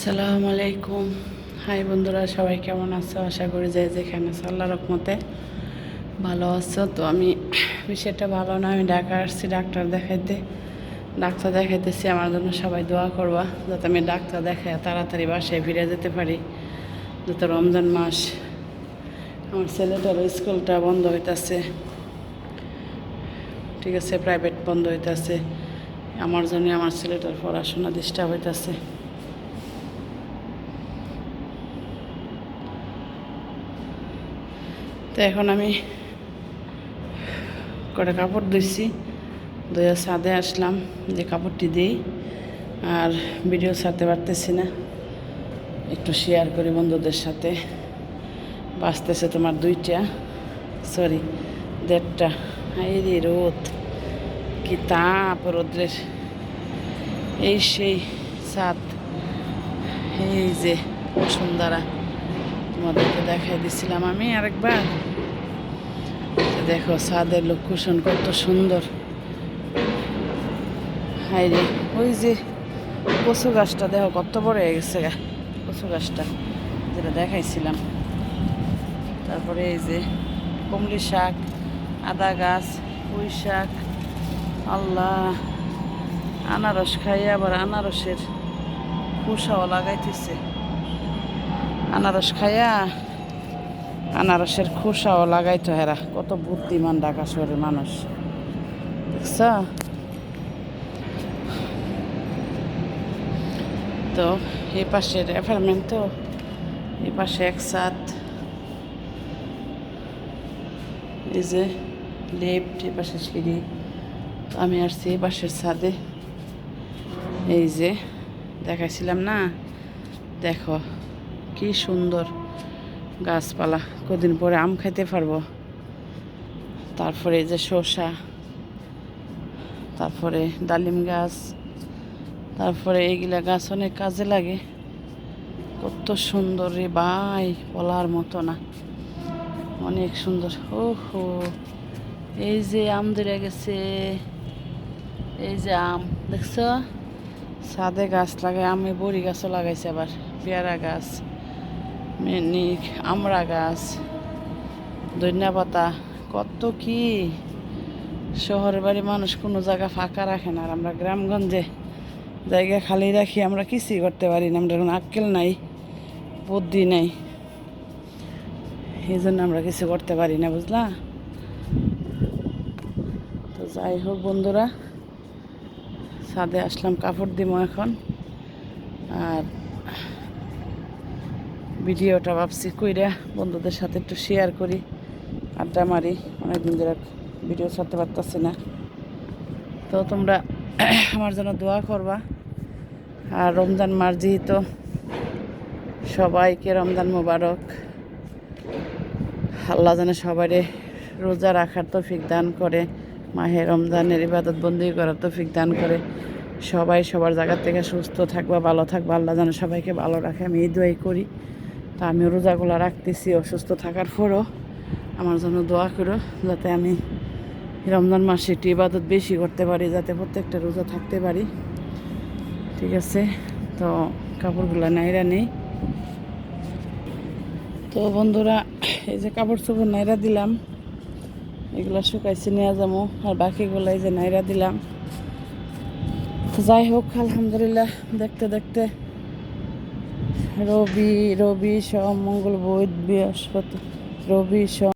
আসসালামু আলাইকুম। হাই বন্ধুরা, সবাই কেমন আছো? আশা করি যে যেখানে আছো, আল্লাহ রকমতে ভালো আছো। তো আমি বিষয়টা ভালো না, আমি ঢাকা আসছি ডাক্তার দেখাইতে। ডাক্তার দেখাইতেছি, আমার জন্য সবাই দোয়া করবা, যাতে আমি ডাক্তার দেখাই তাড়াতাড়ি বাসায় ফিরে যেতে পারি। যাতে রমজান মাস আমার ছেলেটারও স্কুলটা বন্ধ হইতাছে। ঠিক আছে প্রাইভেট বন্ধ হইতাছে। আমার জন্য আমার ছেলেটার পড়াশোনা ডিস্টার্ব হইতাছে। তো এখন আমি কটা কাপড় ধুইছি, ধুয়ে ছাদে আসলাম, যে কাপড়টি দিই, আর ভিডিও ছাড়তে পারতেছি না। একটু শেয়ার করি বন্ধুদের সাথে। বাঁচতেছে তোমার দুইটা সরি দেড়টা। এই রে রোদ, কি তাপ রোদ্রের। এই সেই ছাদ, এই যে বসুন্ধরা। তোমাদেরকে দেখাই দিছিলাম আমি আরেকবার। দেখো, ছাদের লোকেশন কত সুন্দর। হাই রে, ওই যে কচু গাছটা দেখো, কত বড় হয়ে গেছে গা। কচু গাছটা, যেটা দেখাইছিলাম। তারপরে এই যে কুমড়ি শাক, আদা গাছ, পুঁই শাক, আল্লাহ। আনারস খাই আবার আনারসের খোসাও লাগাইতেছে। আনারস খাইয়া আনারসের খোসাও লাগাইতো হেরা। কত বুদ্ধিমান ঢাকা শহরের মানুষ। দেখছ? তো এই পাশের অ্যাপার্টমেন্ট তো, এই পাশে এক সাত এই যে লেফট, এই পাশে সিঁড়ি। আমি আসছি এই পাশের ছাদে। এই যে, দেখাইছিলাম না? দেখো। কি সুন্দর গাছপালা। কদিন পরে আম খাইতে পারব। তারপরে এই যে শসা, তারপরে ডালিম গাছ, তারপরে এইগুলা গাছ অনেক কাজে লাগে। কত সুন্দর রে ভাই, বলার মতো না। অনেক সুন্দর। ও হো এই যে আম ধরে গেছে। এই যে আম, দেখছ? ছাদে গাছ লাগাই আমি বড়ি গাছও লাগাইছে আবার, পেয়ারা গাছ। মেনিক, আমড়া গাছ, ধনিয়া পাতা, কত কি? শহরের বাড়ি মানুষ কোনো জায়গা ফাঁকা রাখে না আর আমরা গ্রামগঞ্জে জায়গা খালি রাখি, আমরা কিছুই করতে পারি না, আমরা কোনো আক্কেল নাই, বুদ্ধি নাই। এই জন্য আমরা কিছু করতে পারি না, বুঝলা? তো যাই হোক বন্ধুরা, ছাদে আসলাম, কাপড় দিব এখন। আর ভিডিওটা ভাবছি কইরা বন্ধুদের সাথে একটু শেয়ার করি। আড্ডা মারি, অনেকদিন ধরে ভিডিও ছাড়তে পারতেছি না। তো তোমরা আমার জন্য দোয়া করবা। আর রমজান মাস যেহেতু, সবাইকে রমজান মোবারক। আল্লাহ যেন সবাই রোজা রাখার তৌফিক দান করে, মাহে রমজানের ইবাদত বন্দি করার তৌফিক দান করে। সবাই সবার জায়গা থেকে সুস্থ থাকবা, ভালো থাকবা। আল্লাহ যেন সবাইকে ভালো রাখে। আমি এই দোয়াই করি। তা আমি রোজাগুলো রাখতেছি, অসুস্থ থাকার পরও। আমার জন্য দোয়া করো, যাতে আমি রমজান মাসে একটু ইবাদত বেশি করতে পারি, যাতে প্রত্যেকটা রোজা থাকতে পারি। ঠিক আছে? তো কাপড়গুলো নাইরা নেই। তো বন্ধুরা, এই যে কাপড় চোপড় নাইরা দিলাম। এগুলো শুকাইছে, নিয়ে যাব। আর বাকিগুলো এই যে নাইরা দিলাম। যাই হোক, আলহামদুলিল্লাহ, দেখতে দেখতে রবি রবি সোম মঙ্গল বৈধ বৃহস্পতি রবি সোম।